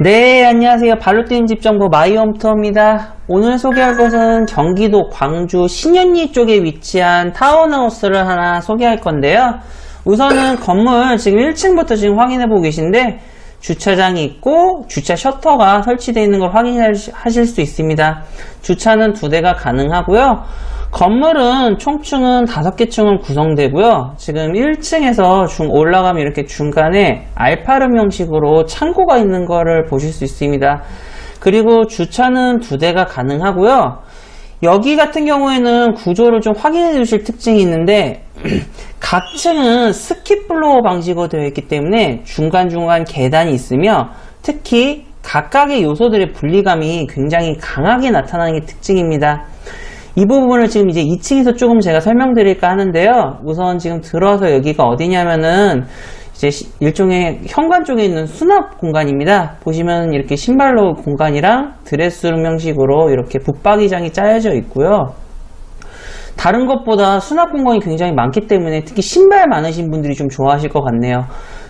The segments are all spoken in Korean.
네, 안녕하세요. 발로 뛰는 집 정보 마이홈투어입니다. 오늘 소개할 것은 경기도 광주 신현리 쪽에 위치한 타운하우스를 하나 소개할 건데요. 우선은 건물 지금 1층부터 지금 확인해 보고 계신데 주차장이 있고 주차 셔터가 설치되어 있는 걸 확인하실 수 있습니다. 주차는 두 대가 가능하고요. 건물은 총층은 다섯 개 층은 구성되고요. 지금 1층에서 중 올라가면 이렇게 중간에 알파름 형식으로 창고가 있는 거를 보실 수 있습니다. 그리고 주차는 두 대가 가능하고요. 여기 같은 경우에는 구조를 좀 확인해 주실 특징이 있는데 각 층은 스킵플로어 방식으로 되어 있기 때문에 중간중간 계단이 있으며 특히 각각의 요소들의 분리감이 굉장히 강하게 나타나는 게 특징입니다. 이 부분을 지금 이제 2층에서 조금 제가 설명드릴까 하는데요. 우선 지금 들어와서 여기가 어디냐면은 이제 시- 일종의 현관 쪽에 있는 수납 공간입니다. 보시면 이렇게 신발로 공간이랑 드레스룸 형식으로 이렇게 붙박이장이 짜여져 있고요. 다른 것보다 수납 공간이 굉장히 많기 때문에 특히 신발 많으신 분들이 좀 좋아하실 것 같네요.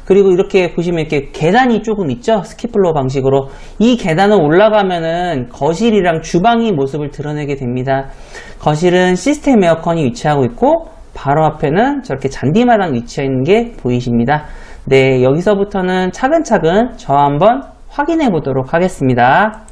그리고 이렇게 보시면 이렇게 계단이 조금 있죠? 스키플로 방식으로. 이 계단을 올라가면은 거실이랑 주방이 모습을 드러내게 됩니다. 거실은 시스템 에어컨이 위치하고 있고 바로 앞에는 저렇게 잔디마당 위치해 있는 게 보이십니다. 네, 여기서부터는 차근차근 저 한번 확인해 보도록 하겠습니다.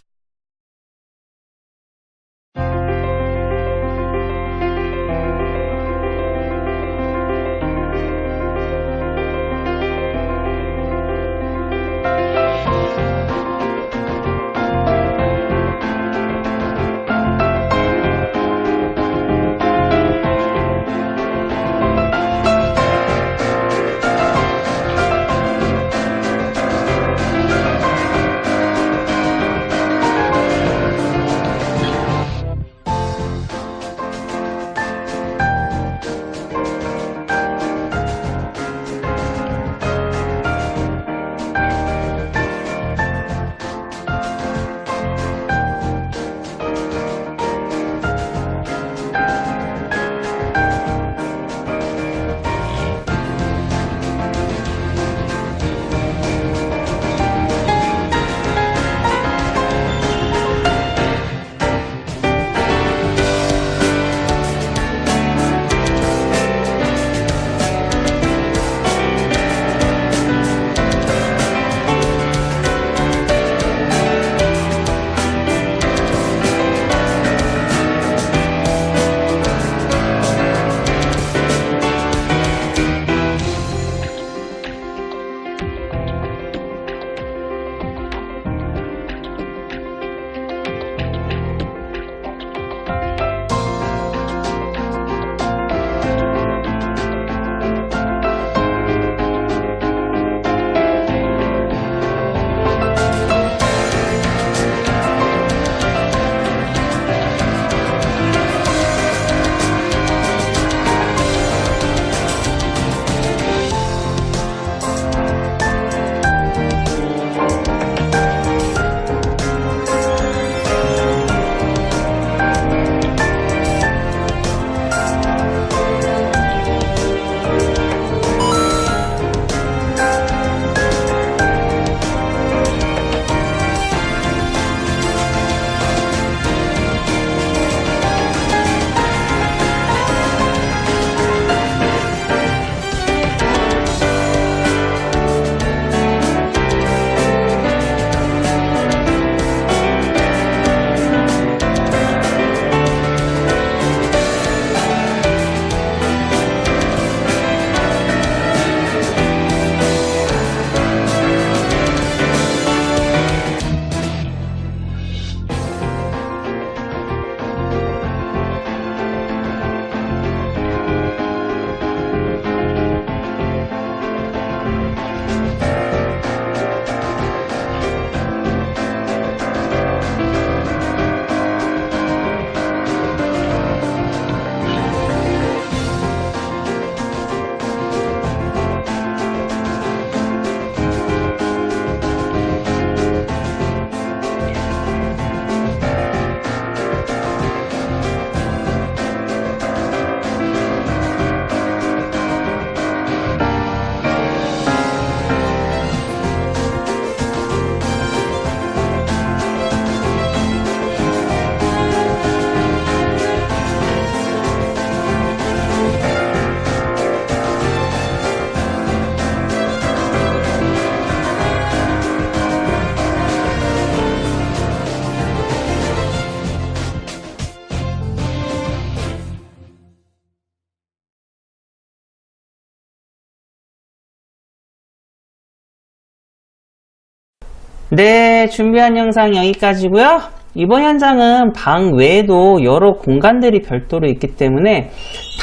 네, 준비한 영상 여기까지고요. 이번 현장은 방 외에도 여러 공간들이 별도로 있기 때문에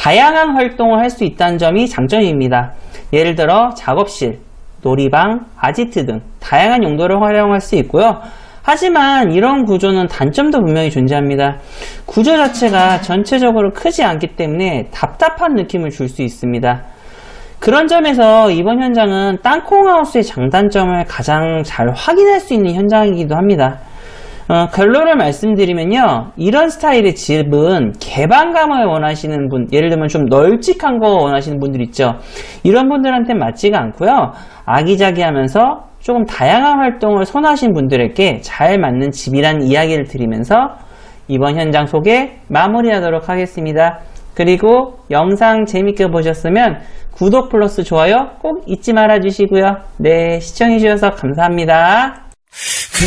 다양한 활동을 할 수 있다는 점이 장점입니다. 예를 들어 작업실, 놀이방, 아지트 등 다양한 용도를 활용할 수 있고요. 하지만 이런 구조는 단점도 분명히 존재합니다. 구조 자체가 전체적으로 크지 않기 때문에 답답한 느낌을 줄 수 있습니다. 그런 점에서 이번 현장은 땅콩하우스의 장단점을 가장 잘 확인할 수 있는 현장이기도 합니다. 어, 결론을 말씀드리면요. 이런 스타일의 집은 개방감을 원하시는 분, 예를 들면 좀 널찍한 거 원하시는 분들 있죠. 이런 분들한테 맞지가 않고요. 아기자기하면서 조금 다양한 활동을 선호하시는 분들에게 잘 맞는 집이란 이야기를 드리면서 이번 현장 소개 마무리하도록 하겠습니다. 그리고 영상 재밌게 보셨으면 구독 플러스 좋아요 꼭 잊지 말아 주시고요. 네, 시청해 주셔서 감사합니다. 그